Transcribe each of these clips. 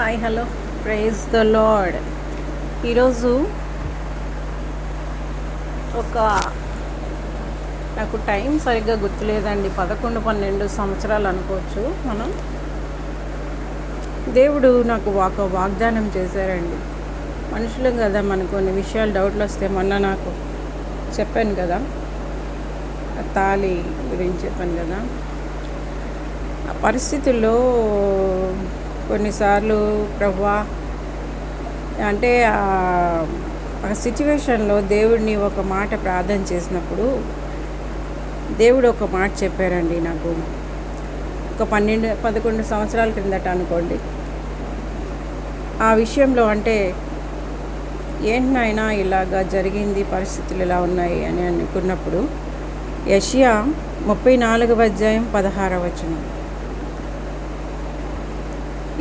Hi hello. Praise the lord. ఈరోజు ఒక నాకు టైం సరిగ్గా గుర్తులేదండి. పదకొండు పన్నెండు సంవత్సరాలు అనుకోవచ్చు మనం. దేవుడు నాకు ఒక వాగ్దానం చేశారండి. మనుషులం కదా మనకు కొన్ని విషయాలు డౌట్లు వస్తే మొన్న నాకు చెప్పాను కదా. ఆ తాళి గురించి చెప్పాను కదా. ఆ పరిస్థితుల్లో కొన్నిసార్లు ప్రభా అంటే ఆ- సిచ్యువేషన్లో దేవుడిని ఒక మాట ప్రార్థన చేసినప్పుడు దేవుడు ఒక మాట చెప్పారండి నాకు. ఒక పన్నెండు పదకొండు సంవత్సరాల క్రిందట అనుకోండి. ఆ విషయంలో అంటే ఏంటి నాయనా ఇలాగా జరిగింది పరిస్థితులు ఇలా ఉన్నాయి అని అనుకున్నప్పుడు యషియా ముప్పై నాలుగవ అధ్యాయం పదహారవ వచనం.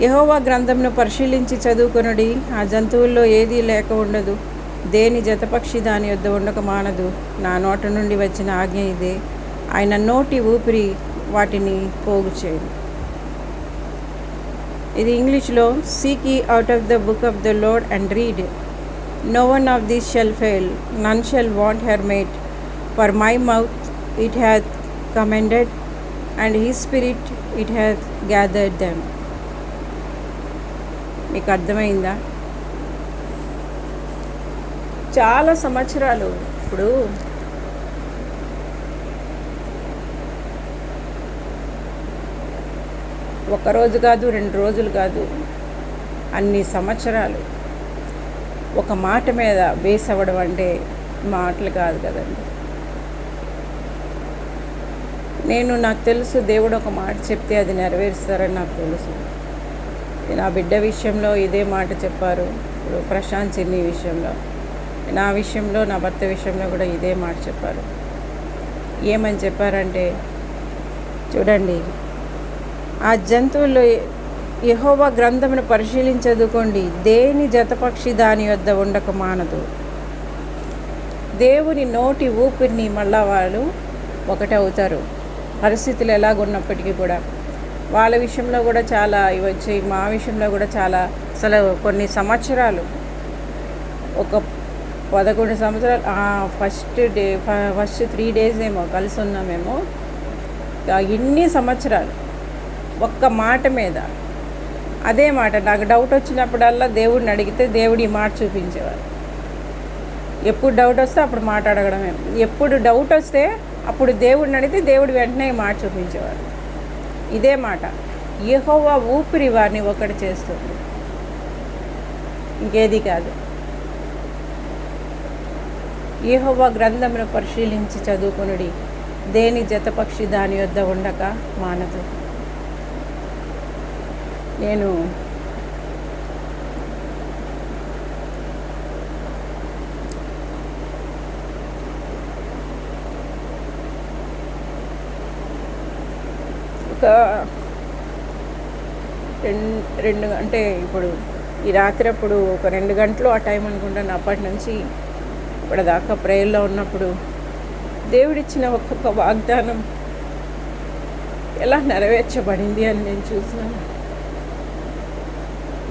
యహోవా గ్రంథంను పరిశీలించి చదువుకొనుడి. ఆ జంతువుల్లో ఏదీ లేక ఉండదు. దేని జతపక్షి దాని యొద్ద ఉండక మానదు. నా నోట నుండి వచ్చిన ఆజ్ఞ ఇదే. ఆయన నోటి ఊపిరి వాటిని పోగు చేయదు ఇది ఇంగ్లీష్లో seek out of the book of the lord and read no one of these shall fail none shall want her mate for my mouth it hath commanded and he spirit it hath gathered them మీకు అర్థమైందా? చాలా సంవత్సరాలు ఇప్పుడు. ఒక రోజు కాదు రెండు రోజులు కాదు అన్ని సంవత్సరాలు ఒక మాట మీద బేస్ అవ్వడం అంటే మాటలు కాదు కదండి. నేను నాకు తెలుసు దేవుడు ఒక మాట చెప్తే అది నెరవేరుస్తారని నాకు తెలుసు. నా బిడ్డ విషయంలో ఇదే మాట చెప్పారు. ఇప్పుడు ప్రశాంత్ చిన్ని విషయంలో. నా విషయంలో నా భర్త విషయంలో కూడా ఇదే మాట చెప్పారు. ఏమని చెప్పారంటే చూడండి ఆ జంతువుల్లో యహోవా గ్రంథమును పరిశీలించదుకోండి. దేని జతపక్షి దాని వద్ద ఉండక మానదు. దేవుని నోటి ఊపిరిని మళ్ళా వాళ్ళు ఒకటే అవుతారు పరిస్థితులు ఎలాగున్నప్పటికీ కూడా. వాళ్ళ విషయంలో కూడా చాలా ఇవి మా విషయంలో కూడా చాలా అసలు కొన్ని సంవత్సరాలు ఒక పదకొండు సంవత్సరాలు first day first three days ఏమో కలిసి ఉన్నామేమో ఎన్ని ఇన్ని సంవత్సరాలు ఒక్క మాట మీద అదే మాట నాకు డౌట్ వచ్చినప్పుడల్లా దేవుడిని అడిగితే దేవుడి మాట చూపించేవారు. ఎప్పుడు డౌట్ వస్తే అప్పుడు మాట అడగడమే ఎప్పుడు డౌట్ వస్తే అప్పుడు దేవుడిని అడిగితే దేవుడు వెంటనే మాట చూపించేవారు. ఇదే మాట. యహోవా ఊపిరి వారిని ఒకటి చేస్తుంది. ఇంకేది కాదు. యహోవా గ్రంథమును పరిశీలించి చదువుకునుడి. దేని జతపక్షి దాని యొద్ద ఉండక మానదు. నేను ఒక రెండు రెండు అంటే ఇప్పుడు ఈ రాత్రి అప్పుడు ఒక రెండు గంటలు ఆ టైం అనుకుంటాను అప్పటి నుంచి ఇప్పటిదాకా ప్రేయర్లో ఉన్నప్పుడు దేవుడిచ్చిన ఒక్కొక్క వాగ్దానం ఎలా నెరవేర్చబడింది అని నేను చూసినాను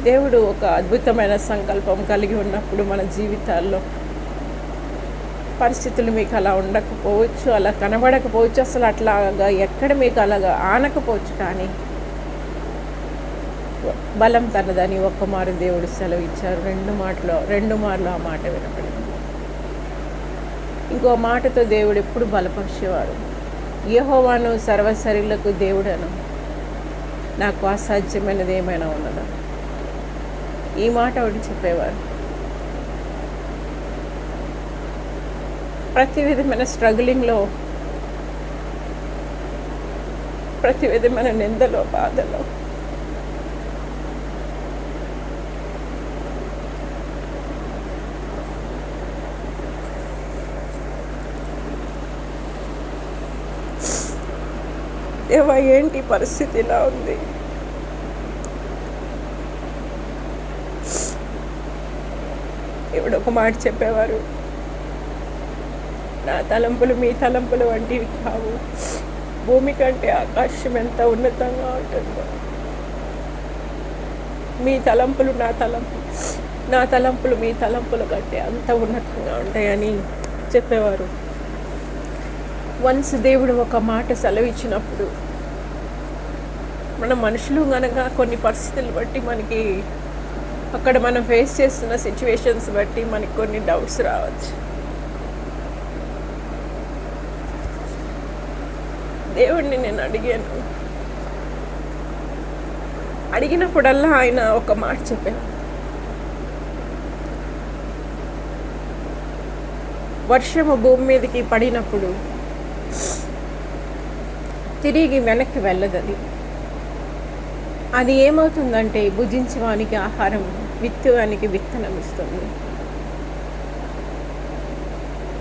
దేవుడు ఒక అద్భుతమైన సంకల్పం కలిగి ఉన్నప్పుడు మన జీవితాల్లో పరిస్థితులు మీకు అలా ఉండకపోవచ్చు అలా కనబడకపోవచ్చు అసలు అట్లాగా ఎక్కడ మీకు అలాగా ఆనకపోవచ్చు కానీ బలం తనదని ఒక్క మారు దేవుడు సెలవు ఇచ్చారు. రెండు మాటలో రెండు మార్లు ఆ మాట వినపడింది. ఇంకో మాటతో దేవుడు ఎప్పుడు బలపరిచేవారు యహోవాను సర్వశరీలకు దేవుడను నాకు అసాధ్యమైనది ఏమైనా ఉన్నదా? ఈ మాట ఒకటి చెప్పేవారు. ప్రతి విధమైన స్ట్రగులింగ్లో ప్రతి విధమైన నిందలో బాధలో. దేవా ఏంటి పరిస్థితి ఇలా ఉంది? ఇప్పుడు ఒక మాట చెప్పేవారు. నా తలంపులు మీ తలంపులు వంటివి కావు. భూమి కంటే ఆకాశం ఎంత ఉన్నతంగా ఉంటుందో. మీ తలంపులు నా తలంపులు నా తలంపులు మీ తలంపుల కంటే అంత ఉన్నతంగా ఉంటాయని చెప్పేవారు. వన్స్ దేవుడు ఒక మాట సెలవిచ్చినప్పుడు మన మనుషులు కనుక కొన్ని పరిస్థితులు బట్టి మనకి అక్కడ మనం ఫేస్ చేస్తున్న సిచ్యువేషన్స్ బట్టి మనకి కొన్ని డౌట్స్ రావచ్చు. దేవుడిని నేను అడిగాను. అడిగినప్పుడల్లా ఆయన ఒక మాట చెప్పాను వర్షము భూమి మీదకి పడినప్పుడు తిరిగి వెనక్కి వెళ్ళదది. అది ఏమవుతుందంటే భుజించవానికి ఆహారం విత్తువానికి విత్తనం ఇస్తుంది.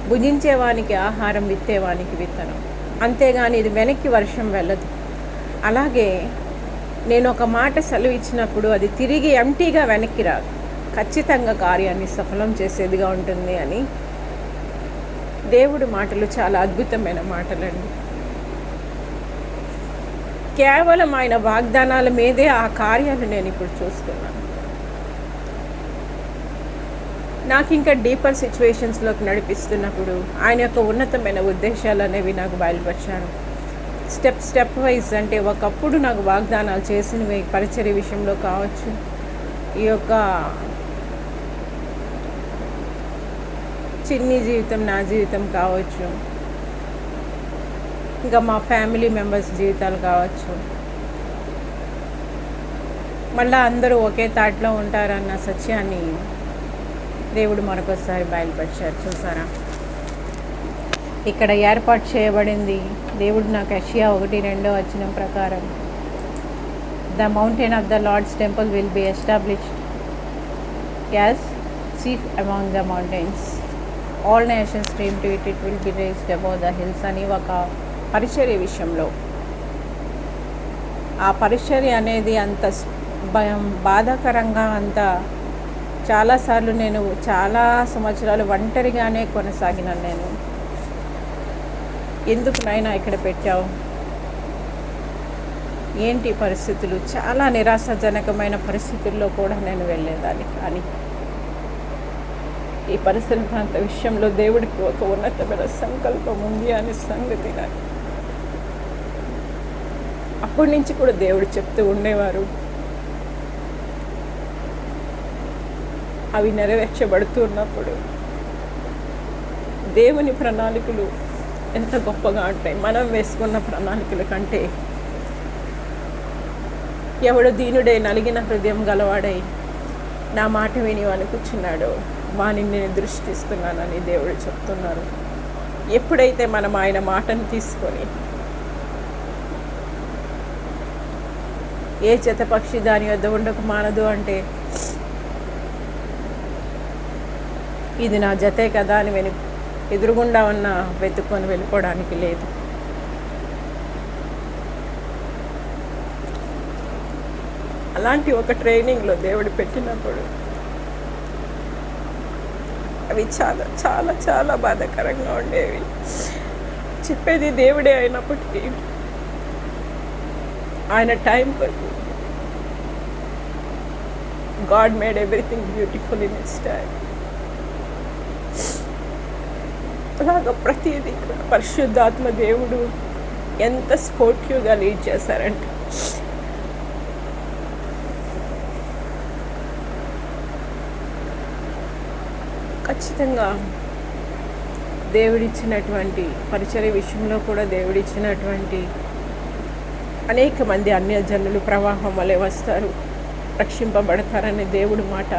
భుజించేవానికి ఆహారం విత్తేవానికి విత్తనం. అంతేగాని ఇది వెనక్కి వర్షం వెళ్ళదు. అలాగే నేను ఒక మాట సెలవు ఇచ్చినప్పుడు అది తిరిగి ఎంటీగా వెనక్కి రాదు. ఖచ్చితంగా కార్యాన్ని సఫలం చేసేదిగా ఉంటుంది అని దేవుడి మాటలు చాలా అద్భుతమైన మాటలండి. కేవలం ఆయన వాగ్దానాల మీదే ఆ కార్యాలు నేను ఇప్పుడు చూస్తున్నాను. నాకు ఇంకా డీపర్ సిచ్యువేషన్స్లోకి నడిపిస్తున్నప్పుడు ఆయన యొక్క ఉన్నతమైన ఉద్దేశాలు అనేవి నాకు బయలుపరిచాను స్టెప్ స్టెప్ వైజ్ అంటే ఒకప్పుడు నాకు వాగ్దానాలు చేసినవి పరిచర్య విషయంలో కావచ్చు. ఈ యొక్క చిన్ని జీవితం నా జీవితం కావచ్చు. ఇంకా మా ఫ్యామిలీ మెంబర్స్ జీవితాలు కావచ్చు. మళ్ళీ అందరూ ఒకే తాట్లో ఉంటారన్న సత్యాన్ని దేవుడు మరొకసారి బయలుపరిచారు. చూసారా? ఇక్కడ ఏర్పాటు చేయబడింది దేవుడు నాకు అషియా ఒకటి రెండో వచ్చిన ప్రకారం. The mountain of the lord's temple will be established as chief among the mountains all nations stream to it it will be raised above the hills అని ఒక పరిచర్య విషయంలో. ఆ పరిచర్య అనేది అంత భయం బాధాకరంగా అంత చాలాసార్లు నేను చాలా సంవత్సరాలు ఒంటరిగానే కొనసాగినాను నేను. ఎందుకు నాయన ఇక్కడ పెట్టావు? ఏంటి పరిస్థితులు? చాలా నిరాశాజనకమైన పరిస్థితుల్లో కూడా నేను వెళ్ళేదాన్ని కానీ ఈ పరిసర ప్రాంత విషయంలో దేవుడికి ఒక ఉన్నతమైన సంకల్పం ఉంది అనే సంగతి నాకు అప్పటి నుంచి కూడా దేవుడు చెప్తూ ఉండేవారు. అవి నెరవేర్చబడుతున్నప్పుడు దేవుని ప్రణాళికలు ఎంత గొప్పగా ఉంటాయి. మనం వేసుకున్న ప్రణాళికల కంటే ఎవడు దీనుడే నలిగిన హృదయం గలవాడై నా మాట విని అనుకుచున్నాడో వానిని నేను దృష్టిస్తున్నానని దేవుడు చెప్తున్నారు. ఎప్పుడైతే మనం ఆయన మాటను తీసుకొని ఏ చెతపక్షి దాని వద్ద ఉండకు మానదు అంటే ఇది నా జతే కదా అని వెను ఎదురుగుండా ఉన్న వెతుక్కొని వెళ్ళిపోవడానికి లేదు. అలాంటి ఒక ట్రైనింగ్లో దేవుడు పెట్టినప్పుడు అవి చాలా చాలా చాలా బాధాకరంగా ఉండేవి. చెప్పేది దేవుడే అయినప్పటికీ ఆయన టైం కొరకు God made everything beautiful in its time. అలాగ ప్రతిదీ పరిశుద్ధాత్మ దేవుడు ఎంత స్పోర్టివ్గా లీడ్ చేశారంటే. ఖచ్చితంగా దేవుడిచ్చినటువంటి పరిచయ విషయంలో కూడా దేవుడిచ్చినటువంటి అనేక మంది అన్యజనులు ప్రవాహం వలె వస్తారు రక్షింపబడతారనే దేవుడు మాట.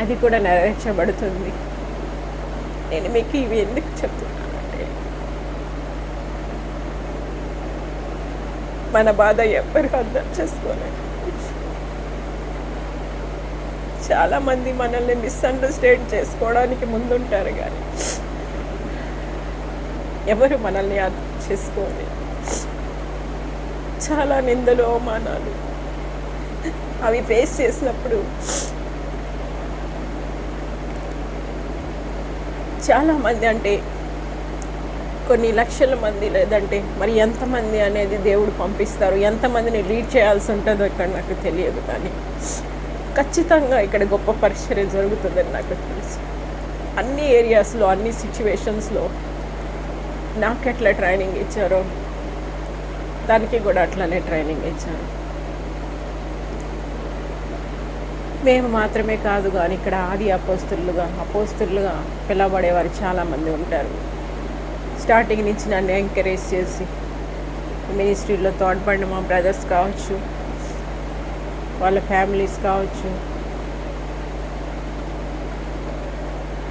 అది కూడా నెరవేర్చబడుతుంది. నేను మీకు ఇవి ఎందుకు చెప్తున్నానంటే మన బాధ ఎవ్వరు అర్థం చేసుకోలేదు. చాలామంది మనల్ని మిస్అండర్స్టాండ్ చేసుకోవడానికి ముందుంటారు కానీ ఎవరు మనల్ని అర్థం చేసుకోలేదు. చాలా నిందలు అవమానాలు అవి ఫేస్ చేసినప్పుడు చాలామంది అంటే కొన్ని లక్షల మంది లేదంటే మరి ఎంతమంది అనేది దేవుడు పంపిస్తారు? ఎంతమందిని లీడ్ చేయాల్సి ఉంటుందో ఇక్కడ నాకు తెలియదు కానీ ఖచ్చితంగా ఇక్కడ గొప్ప పరిచర్య జరుగుతుందని నాకు తెలుసు. అన్ని ఏరియాస్లో అన్ని సిచ్యువేషన్స్లో నాకు ఎట్లా ట్రైనింగ్ ఇచ్చారో దానికి కూడా అట్లానే ట్రైనింగ్ ఇచ్చారు. మేము మాత్రమే కాదు కానీ ఇక్కడ ఆది అపోస్తులుగా అపోస్తులుగా పిలవబడేవారు చాలామంది ఉంటారు. స్టార్టింగ్ నుంచి నన్ను ఎంకరేజ్ చేసి మినిస్ట్రీలో తోడ్పడిన మా బ్రదర్స్ కావచ్చు వాళ్ళ ఫ్యామిలీస్ కావచ్చు.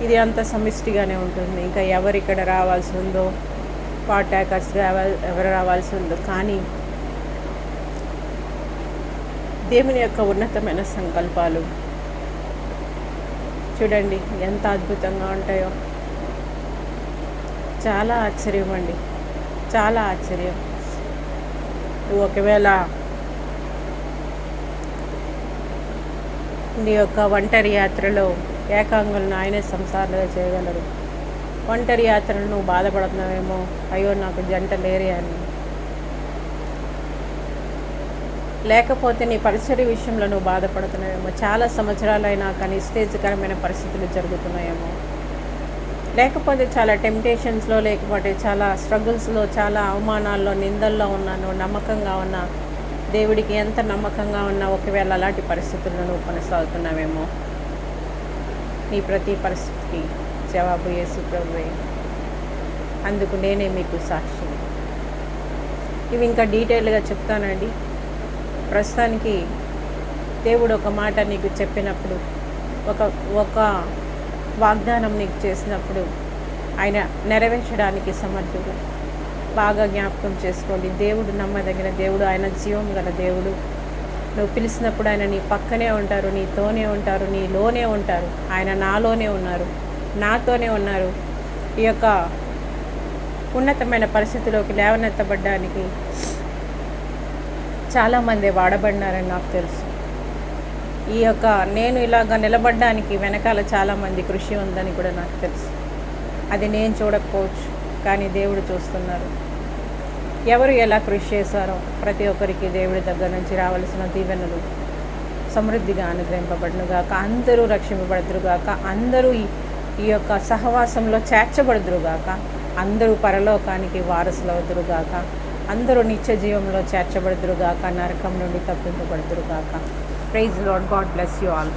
ఇది అంత సమిష్టిగానే ఉంటుంది. ఇంకా ఎవరు ఇక్కడ రావాల్సి ఉందో పాటాకర్స్ రావాలి ఎవరు రావాల్సి ఉందో. కానీ దేవుని యొక్క ఉన్నతమైన సంకల్పాలు. చూడండి ఎంత అద్భుతంగా ఉంటాయో. చాలా ఆశ్చర్యం అండి. చాలా ఆశ్చర్యం. నువ్వు ఒకవేళ నీ యొక్క ఒంటరి యాత్రలో ఏకాంగులను ఆయనే సంసారంలో చేయగలరు ఒంటరి యాత్రను నువ్వు బాధపడుతున్నావేమో? అయ్యో నాకు జంట లేరే అని. లేకపోతే నీ పరిసర విషయంలో నువ్వు బాధపడుతున్నావేమో. చాలా సంవత్సరాలైనా కానీ నిస్తేజకరమైన పరిస్థితులు జరుగుతున్నాయేమో. లేకపోతే చాలా టెంప్టేషన్స్లో లేకపోతే చాలా స్ట్రగుల్స్లో చాలా అవమానాల్లో నిందల్లో ఉన్నాను నమ్మకంగా ఉన్నా దేవుడికి ఎంత నమ్మకంగా ఉన్నా ఒకవేళ అలాంటి పరిస్థితుల్లో నువ్వు కొనసాగుతున్నావేమో. నీ ప్రతి పరిస్థితికి జవాబు యేసు ప్రభువే. అందుకు నేనే మీకు సాక్షి ఇవి ఇంకా డీటెయిల్గా చెప్తానండి. ప్రస్తుతానికి దేవుడు ఒక మాట నీకు చెప్పినప్పుడు ఒక ఒక వాగ్దానం నీకు చేసినప్పుడు ఆయన నెరవేర్చడానికి సమర్థుడు. బాగా జ్ఞాపకం చేసుకోండి. దేవుడు నమ్మదగిన దేవుడు ఆయన జీవం గల దేవుడు. నువ్వు పిలిచినప్పుడు ఆయన నీ పక్కనే ఉంటారు నీతోనే ఉంటారు నీలోనే ఉంటారు. ఆయన నాలోనే ఉన్నారు నాతోనే ఉన్నారు. ఈ యొక్క ఉన్నతమైన పరిస్థితిలోకి లేవనెత్తబడ్డానికి చాలామంది వాడబడినారని నాకు తెలుసు. ఈ యొక్క నేను ఇలాగ నిలబడడానికి వెనకాల చాలామంది కృషి ఉందని కూడా నాకు తెలుసు. అది నేను చూడకపోవచ్చు కానీ దేవుడు చూస్తున్నారు. ఎవరు ఎలా కృషి చేశారో ప్రతి ఒక్కరికి దేవుడి దగ్గర నుంచి రావాల్సిన దీవెనలు సమృద్ధిగా అనుగ్రహింపబడునుగాక అందరూ రక్షింపబడదురుగాక అందరూ ఈ ఈ యొక్క సహవాసంలో చేర్చబడుదురుగాక అందరూ పరలోకానికి వారసులవుదురుగాక అందరూ నిత్య జీవంలో చేర్చబడుదురుగాక నరకం నుండి తప్పింపబడుదురుగాక. Praise lord God bless you all